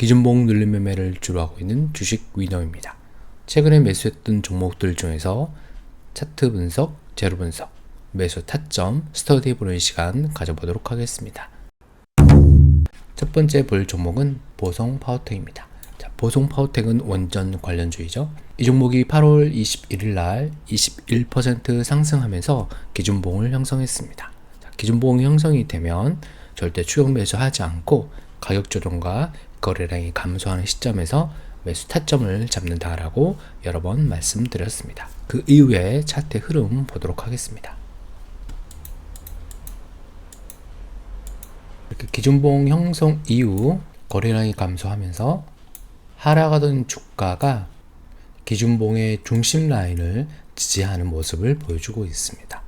기준봉 눌림 매매를 주로 하고 있는 주식 위너입니다. 최근에 매수했던 종목들 중에서 차트 분석, 재료 분석, 매수 타점, 스터디 보는 시간 가져보도록 하겠습니다. 첫 번째 볼 종목은 보성 파워텍입니다. 자, 보성 파워텍은 원전 관련주이죠. 이 종목이 8월 21일 날 21% 상승하면서 기준봉을 형성했습니다. 자, 기준봉 형성이 되면 절대 추격 매수하지 않고 가격 조정과 거래량이 감소하는 시점에서 매수 타점을 잡는다라고 여러 번 말씀드렸습니다. 그 이후에 차트 흐름 보도록 하겠습니다. 이렇게 기준봉 형성 이후 거래량이 감소하면서 하락하던 주가가 기준봉의 중심 라인을 지지하는 모습을 보여주고 있습니다.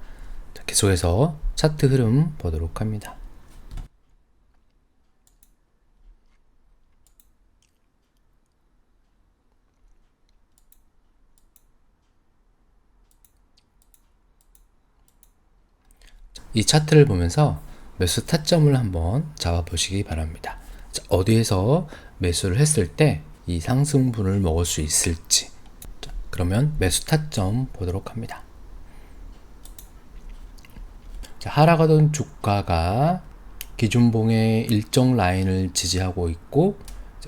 자, 계속해서 차트 흐름 보도록 합니다. 이 차트를 보면서 매수 타점을 한번 잡아 보시기 바랍니다. 자, 어디에서 매수를 했을 때 이 상승분을 먹을 수 있을지. 자, 그러면 매수 타점 보도록 합니다. 자, 하락하던 주가가 기준봉의 일정 라인을 지지하고 있고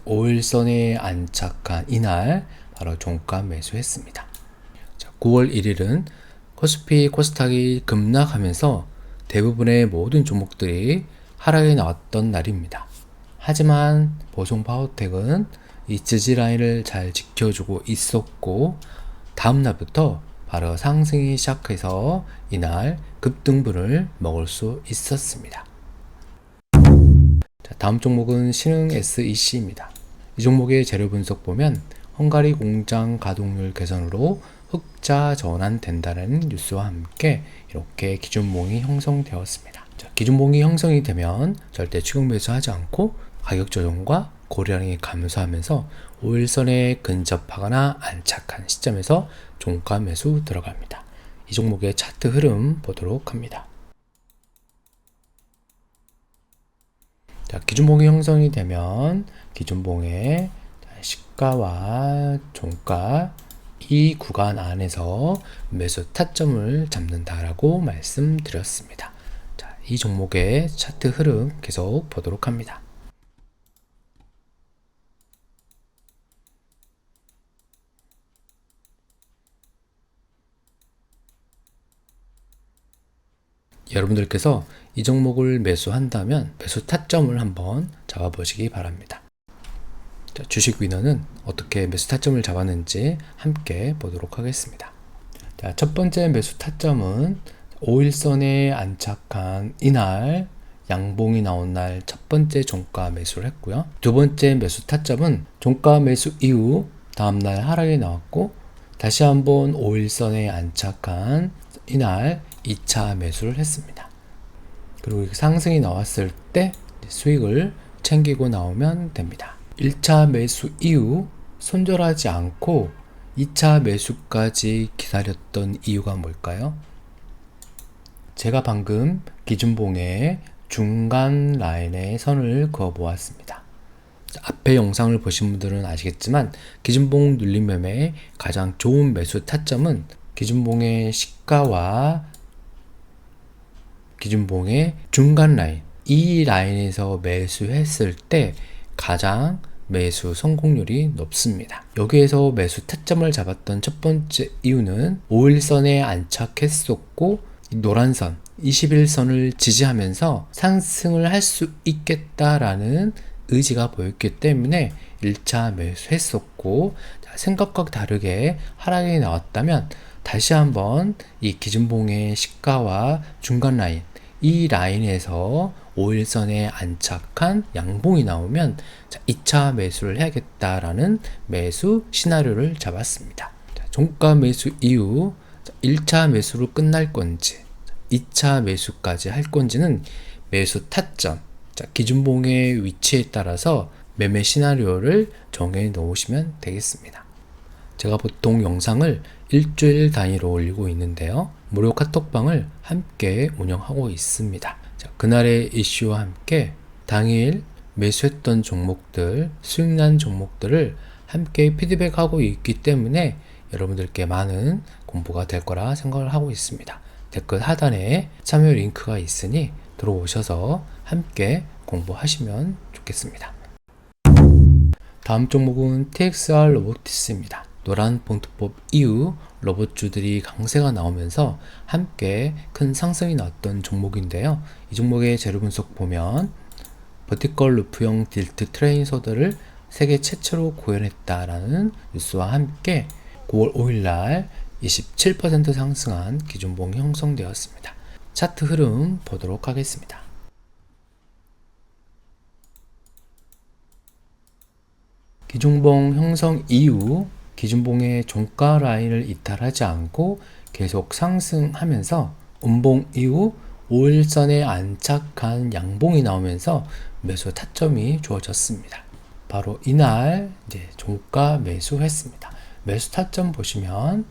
5일선에 안착한 이날 바로 종가 매수했습니다. 자, 9월 1일은 코스피 코스닥이 급락하면서 대부분의 모든 종목들이 하락에 나왔던 날입니다. 하지만 보송 파워텍은 이 지지 라인을 잘 지켜주고 있었고 다음 날부터 바로 상승이 시작해서 이날 급등분을 먹을 수 있었습니다. 자, 다음 종목은 신흥 SEC입니다. 이 종목의 재료 분석 보면 헝가리 공장 가동률 개선으로 흑자 전환된다는 뉴스와 함께 이렇게 기준봉이 형성되었습니다. 자, 기준봉이 형성이 되면 절대 추격 매수하지 않고 가격 조정과 고량이 감소하면서 5일선에 근접하거나 안착한 시점에서 종가 매수 들어갑니다. 이 종목의 차트 흐름 보도록 합니다. 자, 기준봉이 형성이 되면 기준봉의 시가와 종가 이 구간 안에서 매수 타점을 잡는다라고 말씀드렸습니다. 자, 이 종목의 차트 흐름 계속 보도록 합니다. 여러분들께서 이 종목을 매수한다면 매수 타점을 한번 잡아보시기 바랍니다. 자, 주식 위너는 어떻게 매수 타점을 잡았는지 함께 보도록 하겠습니다. 자, 첫 번째 매수 타점은 5일선에 안착한 이날 양봉이 나온 날 첫 번째 종가 매수를 했고요. 두 번째 매수 타점은 종가 매수 이후 다음날 하락이 나왔고 다시 한번 5일선에 안착한 이날 2차 매수를 했습니다. 그리고 상승이 나왔을 때 수익을 챙기고 나오면 됩니다. 1차 매수 이후 손절하지 않고 2차 매수까지 기다렸던 이유가 뭘까요? 제가 방금 기준봉의 중간 라인에 선을 그어 보았습니다. 앞에 영상을 보신 분들은 아시겠지만 기준봉 눌림 매매의 가장 좋은 매수 타점은 기준봉의 시가와 기준봉의 중간 라인 이 라인에서 매수했을 때 가장 매수 성공률이 높습니다. 여기에서 매수 타점을 잡았던 첫 번째 이유는 5일선에 안착했었고 노란선 21선을 지지하면서 상승을 할 수 있겠다라는 의지가 보였기 때문에 1차 매수했었고 생각과 다르게 하락이 나왔다면 다시 한번 이 기준봉의 시가와 중간 라인 이 라인에서 5일선에 안착한 양봉이 나오면 2차 매수를 해야겠다라는 매수 시나리오를 잡았습니다. 종가 매수 이후 1차 매수로 끝날 건지 2차 매수까지 할 건지는 매수 타점 기준봉의 위치에 따라서 매매 시나리오를 정해 놓으시면 되겠습니다. 제가 보통 영상을 일주일 단위로 올리고 있는데요. 무료 카톡방을 함께 운영하고 있습니다. 자, 그날의 이슈와 함께 당일 매수했던 종목들, 수익난 종목들을 함께 피드백하고 있기 때문에 여러분들께 많은 공부가 될 거라 생각을 하고 있습니다. 댓글 하단에 참여 링크가 있으니 들어오셔서 함께 공부하시면 좋겠습니다. 다음 종목은 TXR 로보티스입니다. 노란 봉투법 이후 로봇주들이 강세가 나오면서 함께 큰 상승이 나왔던 종목인데요. 이 종목의 재료 분석 보면 버티컬 루프형 딜트 트레인 소드를 세계 최초로 구현했다라는 뉴스와 함께 9월 5일 날 27% 상승한 기준봉이 형성되었습니다. 차트 흐름 보도록 하겠습니다. 기준봉 형성 이후 기준봉의 종가 라인을 이탈하지 않고 계속 상승하면서 음봉 이후 5일선에 안착한 양봉이 나오면서 매수 타점이 주어졌습니다. 바로 이날 이제 종가 매수했습니다. 매수 타점 보시면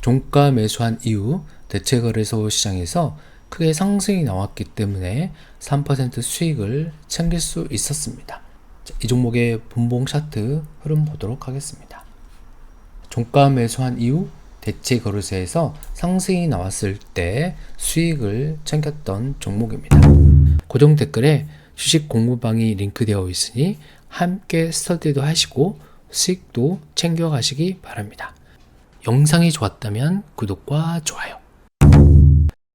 종가 매수한 이후 대체거래소 시장에서 크게 상승이 나왔기 때문에 3% 수익을 챙길 수 있었습니다. 자, 이 종목의 분봉 차트 흐름 보도록 하겠습니다. 종가 매수한 이후 대체 거래소에서 상승이 나왔을 때 수익을 챙겼던 종목입니다. 고정 댓글에 주식 공부방이 링크되어 있으니 함께 스터디도 하시고 수익도 챙겨가시기 바랍니다. 영상이 좋았다면 구독과 좋아요,